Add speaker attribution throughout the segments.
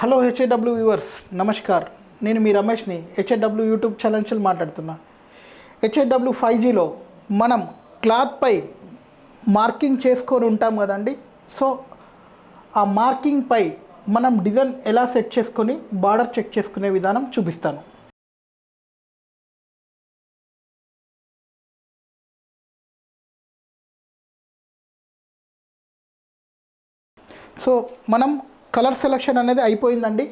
Speaker 1: Hello హెచ్ఏడబ్ల్యూ viewers namaskar. నేను మీ రమేష్ని హెచ్ఏడబ్ల్యూ YouTube channel నుంచి మాట్లాడుతున్నా. హెచ్ఏడబ్ల్యూ ఫైవ్ జీలో మనం క్లాత్పై మార్కింగ్ చేసుకొని ఉంటాం కదండి. సో ఆ మార్కింగ్పై మనం డిజైన్ ఎలా సెట్ చేసుకొని బార్డర్ చెక్ చేసుకునే విధానం చూపిస్తాను. సో మనం కలర్ సెలెక్షన్ అనేది అయిపోయిందండి.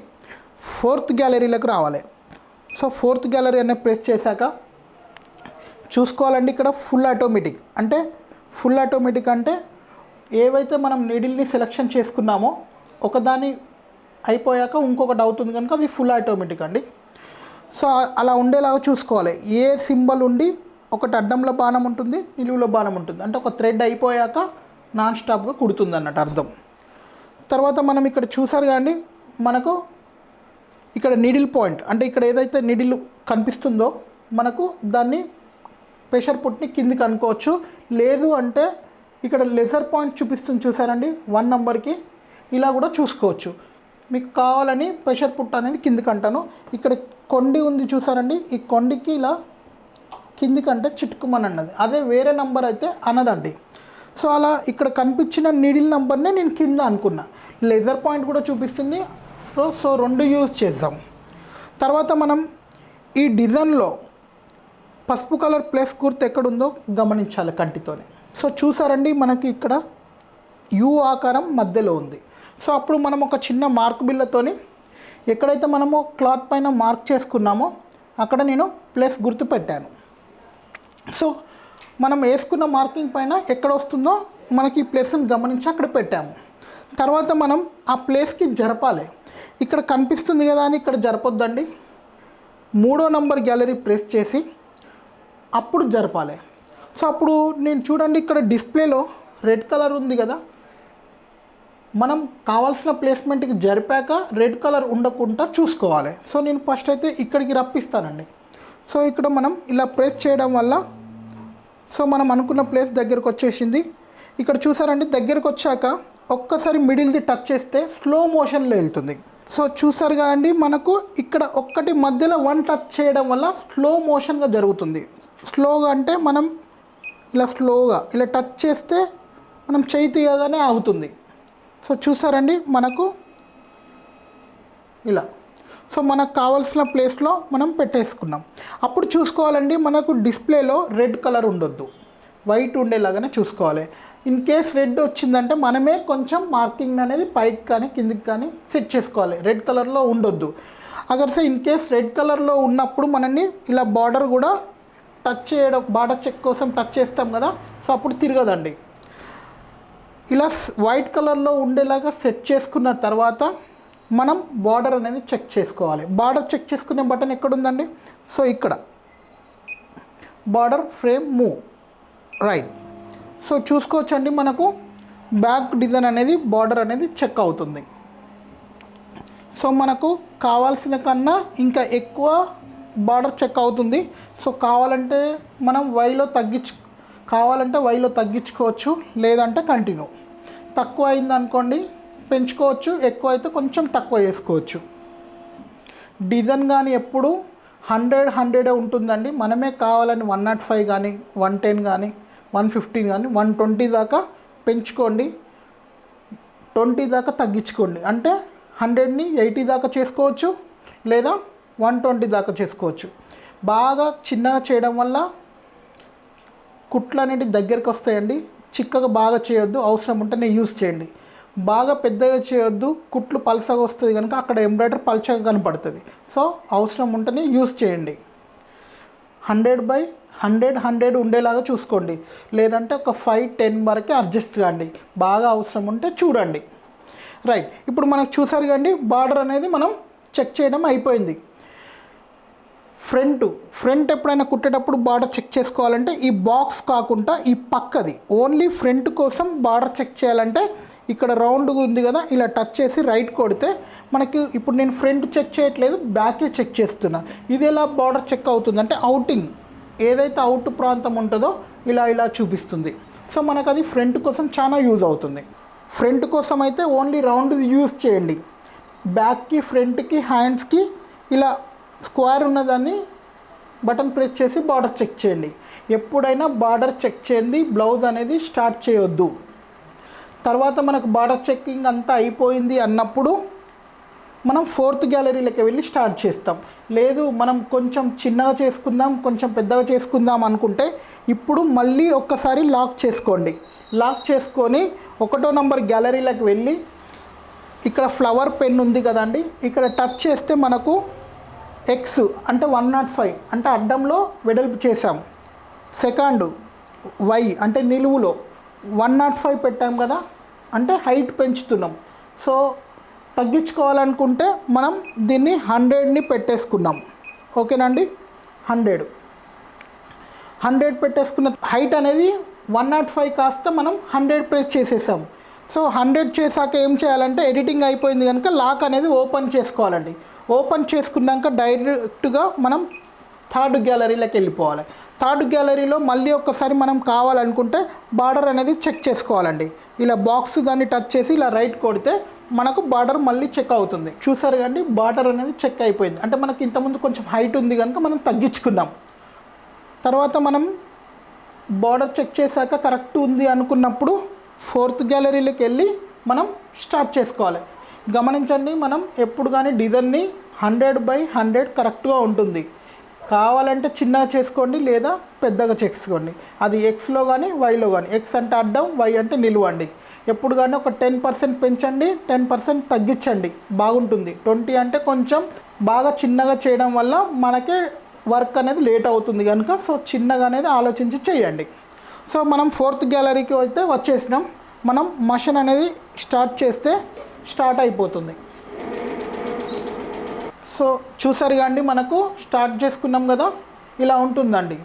Speaker 1: ఫోర్త్ గ్యాలరీలకు రావాలి. సో ఫోర్త్ గ్యాలరీ అనేది ప్రెస్ చేశాక చూసుకోవాలండి ఇక్కడ ఫుల్ ఆటోమేటిక్. అంటే ఫుల్ ఆటోమేటిక్ అంటే ఏవైతే మనం నీడిల్ని సెలెక్షన్ చేసుకున్నామో ఒకదాని అయిపోయాక ఇంకొకటి అవుతుంది కనుక అది ఫుల్ ఆటోమేటిక్ అండి. సో అలా ఉండేలాగా చూసుకోవాలి. ఏ సింబల్ ఉండి ఒకటి అడ్డంలో బాణం ఉంటుంది నిలువులో బాణం ఉంటుంది. అంటే ఒక థ్రెడ్ అయిపోయాక నాన్ స్టాప్గా కుడుతుంది అన్నట్టు అర్థం. తర్వాత మనం ఇక్కడ చూసారు కానీ మనకు ఇక్కడ నీడిల్ పాయింట్ అంటే ఇక్కడ ఏదైతే నీడిల్ కనిపిస్తుందో మనకు దాన్ని ప్రెషర్ పుట్ని కిందికి అనుకోవచ్చు. లేదు అంటే ఇక్కడ లెజర్ పాయింట్ చూపిస్తుంది చూసారండి వన్ నెంబర్కి ఇలా కూడా చూసుకోవచ్చు. మీకు కావాలని ప్రెషర్ పుట్ అనేది కిందికి అంటాను. ఇక్కడ కొండి ఉంది చూసారండి ఈ కొండికి ఇలా కిందికంటే చిట్టుకుమని అన్నది. అదే వేరే నంబర్ అయితే అనదండి. సో అలా ఇక్కడ కనిపించిన నీడిల్ నంబర్నే నేను కింద అనుకున్నా. లేజర్ పాయింట్ కూడా చూపిస్తుంది. సో సో రెండు యూజ్ చేద్దాం. తర్వాత మనం ఈ డిజైన్లో పసుపు కలర్ ప్లస్ గుర్తు ఎక్కడుందో గమనించాలి కంటితోనే. సో చూసారండి మనకి ఇక్కడ యూ ఆకారం మధ్యలో ఉంది. సో అప్పుడు మనం ఒక చిన్న మార్క్ బిల్లతోని ఎక్కడైతే మనము క్లాత్ పైన మార్క్ చేసుకున్నామో అక్కడ నేను ప్లస్ గుర్తు పెట్టాను. సో మనం వేసుకున్న మార్కింగ్ పైన ఎక్కడ వస్తుందో మనకి ఈ ప్లేస్ని గమనించి అక్కడ పెట్టాము. తర్వాత మనం ఆ ప్లేస్కి జరపాలి. ఇక్కడ కనిపిస్తుంది కదా అని ఇక్కడ జరపొద్దండి. మూడో నంబర్ గ్యాలరీ ప్రెస్ చేసి అప్పుడు జరపాలి. సో అప్పుడు నేను చూడండి ఇక్కడ డిస్ప్లేలో రెడ్ కలర్ ఉంది కదా. మనం కావాల్సిన ప్లేస్మెంట్కి జరిపాక రెడ్ కలర్ ఉండకుండా చూసుకోవాలి. సో నేను ఫస్ట్ అయితే ఇక్కడికి రప్పిస్తానండి. సో ఇక్కడ మనం ఇలా ప్రెస్ చేయడం వల్ల సో మనం అనుకున్న ప్లేస్ దగ్గరకు వచ్చేసింది. ఇక్కడ చూసారండి దగ్గరకు వచ్చాక ఒక్కసారి మిడిల్ది టచ్ చేస్తే స్లో మోషన్లో వెళ్తుంది. సో చూసారు అండి మనకు ఇక్కడ ఒక్కటి మధ్యలో వన్ టచ్ చేయడం వల్ల స్లో మోషన్గా జరుగుతుంది. స్లోగా అంటే మనం ఇలా స్లోగా ఇలా టచ్ చేస్తే మనం చేయి తీయగానే ఆగుతుంది. సో చూసారండి మనకు ఇలా సో మనకు కావాల్సిన ప్లేస్లో మనం పెట్టేసుకున్నాం. అప్పుడు చూసుకోవాలండి మనకు డిస్ప్లేలో రెడ్ కలర్ ఉండొద్దు. వైట్ ఉండేలాగానే చూసుకోవాలి. ఇన్ కేస్ రెడ్ వచ్చిందంటే మనమే కొంచెం మార్కింగ్ అనేది పైకి కానీ కిందికి కానీ సెట్ చేసుకోవాలి. రెడ్ కలర్లో ఉండొద్దు. అగర్ సే ఇన్ కేస్ రెడ్ కలర్లో ఉన్నప్పుడు మనల్ని ఇలా బార్డర్ కూడా టచ్ చేయడం బార్డర్ చెక్ కోసం టచ్ చేస్తాం కదా సో అప్పుడు తిరగదండి. ఇలా వైట్ కలర్లో ఉండేలాగా సెట్ చేసుకున్న తర్వాత మనం బార్డర్ అనేది చెక్ చేసుకోవాలి. బార్డర్ చెక్ చేసుకునే బటన్ ఎక్కడుందండి? సో ఇక్కడ. Border frame move right so చూసుకోవచ్చండి మనకు. బ్యాక్ డిజైన్ అనేది బార్డర్ అనేది చెక్ అవుతుంది. సో మనకు కావాల్సిన కన్నా ఇంకా ఎక్కువ బార్డర్ చెక్ అవుతుంది. సో కావాలంటే మనం వైలో తగ్గించు కావాలంటే వైలో తగ్గించుకోవచ్చు. లేదంటే కంటిన్యూ తక్కువ అయింది అనుకోండి పెంచుకోవచ్చు ఎక్కువ అయితే కొంచెం తక్కువ చేసుకోవచ్చు. డిజైన్ కానీ ఎప్పుడు హండ్రెడ్ హండ్రెడే ఉంటుందండి. మనమే కావాలని వన్ నాట్ ఫైవ్ కానీ వన్ టెన్ కానీ వన్ ఫిఫ్టీన్ కానీ వన్ ట్వంటీ దాకా పెంచుకోండి. ట్వంటీ దాకా తగ్గించుకోండి. అంటే హండ్రెడ్ని ఎయిటీ దాకా చేసుకోవచ్చు లేదా వన్ ట్వంటీ దాకా చేసుకోవచ్చు. బాగా చిన్నగా చేయడం వల్ల కుట్లు అనేటివి దగ్గరికి వస్తాయండి చిక్కగా బాగా చేయొద్దు. అవసరం ఉంటేనే యూస్ చేయండి. బాగా పెద్దగా చేయొద్దు కుట్లు పలసగా వస్తుంది కనుక అక్కడ ఎంబ్రాయిడరీ పలచగా కనపడుతుంది. సో అవసరం ఉంటేనే యూస్ చేయండి. హండ్రెడ్ బై హండ్రెడ్ హండ్రెడ్ ఉండేలాగా చూసుకోండి. లేదంటే ఒక ఫైవ్ టెన్ వరకే అడ్జస్ట్ కాండి బాగా అవసరం ఉంటే చూడండి. రైట్ ఇప్పుడు మనకు చూసారు కండి బార్డర్ అనేది మనం చెక్ చేయడం అయిపోయింది. ఫ్రంట్ ఫ్రంట్ ఎప్పుడైనా కుట్టేటప్పుడు బార్డర్ చెక్ చేసుకోవాలంటే ఈ బాక్స్ కాకుండా ఈ పక్కది. ఓన్లీ ఫ్రంట్ కోసం బార్డర్ చెక్ చేయాలంటే ఇక్కడ రౌండ్గా ఉంది కదా ఇలా టచ్ చేసి రైట్ కొడితే మనకి ఇప్పుడు నేను ఫ్రంట్ చెక్ చేయట్లేదు బ్యాకే చెక్ చేస్తున్నా. ఇది ఎలా బార్డర్ చెక్ అవుతుంది అంటే అవుటింగ్ ఏదైతే అవుట్ ప్రాంతం ఉంటుందో ఇలా ఇలా చూపిస్తుంది. సో మనకు అది ఫ్రంట్ కోసం చాలా యూజ్ అవుతుంది. ఫ్రంట్ కోసం అయితే ఓన్లీ రౌండ్ యూజ్ చేయండి. బ్యాక్కి ఫ్రంట్కి హ్యాండ్స్కి ఇలా స్క్వేర్ ఉన్నదాన్ని బటన్ ప్రెస్ చేసి బార్డర్ చెక్ చేయండి. ఎప్పుడైనా బార్డర్ చెక్ చేయండి బ్లౌజ్ అనేది స్టార్ట్ చేయొద్దు. తర్వాత మనకు బార్డర్ చెక్కింగ్ అంతా అయిపోయింది అన్నప్పుడు మనం ఫోర్త్ గ్యాలరీలోకి వెళ్ళి స్టార్ట్ చేస్తాం. లేదు మనం కొంచెం చిన్నగా చేసుకుందాం కొంచెం పెద్దగా చేసుకుందాం అనుకుంటే ఇప్పుడు మళ్ళీ ఒక్కసారి లాక్ చేసుకోండి. లాక్ చేసుకొని ఒకటో నంబర్ గ్యాలరీలోకి వెళ్ళి ఇక్కడ ఫ్లవర్ పెన్ ఉంది కదండి ఇక్కడ టచ్ చేస్తే మనకు ఎక్స్ అంటే వన్ నాట్ ఫైవ్ అంటే అడ్డంలో వెడల్పు చేసాం సెకండ్ వై అంటే నిలువులో. వన్ నాట్ ఫైవ్ పెట్టాం కదా అంటే హైట్ పెంచుతున్నాం. సో తగ్గించుకోవాలనుకుంటే మనం దీన్ని హండ్రెడ్ని పెట్టేసుకున్నాం. ఓకేనండి హండ్రెడ్ హండ్రెడ్ పెట్టేసుకున్న హైట్ అనేది వన్ నాట్ ఫైవ్ కాస్త మనం హండ్రెడ్ ప్రెస్ చేసేసాం. సో హండ్రెడ్ చేశాక ఏం చేయాలంటే ఎడిటింగ్ అయిపోయింది కనుక లాక్ అనేది ఓపెన్ చేసుకోవాలండి. ఓపెన్ చేసుకున్నాక డైరెక్ట్గా మనం థర్డ్ గ్యాలరీలోకి వెళ్ళిపోవాలి. థర్డ్ గ్యాలరీలో మళ్ళీ ఒక్కసారి మనం కావాలనుకుంటే బార్డర్ అనేది చెక్ చేసుకోవాలండి. ఇలా బాక్స్ దాన్ని టచ్ చేసి ఇలా రైట్ కొడితే మనకు బార్డర్ మళ్ళీ చెక్ అవుతుంది. చూసారు కండి బార్డర్ అనేది చెక్ అయిపోయింది. అంటే మనకి ఇంతకుముందు కొంచెం హైట్ ఉంది కనుక మనం తగ్గించుకున్నాం. తర్వాత మనం బార్డర్ చెక్ చేశాక కరెక్ట్ ఉంది అనుకున్నప్పుడు ఫోర్త్ గ్యాలరీలోకి వెళ్ళి మనం స్టార్ట్ చేసుకోవాలి. గమనించండి మనం ఎప్పుడు కానీ డిజైన్ని హండ్రెడ్ బై హండ్రెడ్ కరెక్ట్గా ఉంటుంది. కావాలంటే చిన్నగా చేసుకోండి లేదా పెద్దగా చేసుకోండి. అది ఎక్స్లో కానీ వైలో కానీ ఎక్స్ అంటే అడ్డం వై అంటే నిలువండి ఎప్పుడు కానీ ఒక టెన్ పర్సెంట్ పెంచండి టెన్ పర్సెంట్ తగ్గించండి. బాగుంటుంది. ట్వంటీ అంటే కొంచెం బాగా చిన్నగా చేయడం వల్ల మనకే వర్క్ అనేది లేట్ అవుతుంది కనుక సో చిన్నగా అనేది ఆలోచించి చేయండి. సో మనం ఫోర్త్ గ్యాలరీకి అయితే వచ్చేసినాం. మనం మషన్ అనేది స్టార్ట్ చేస్తే స్టార్ట్ అయిపోతుంది. సో చూసారు అండి మనకు స్టార్ట్ చేసుకున్నాం కదా ఇలా ఉంటుందండి.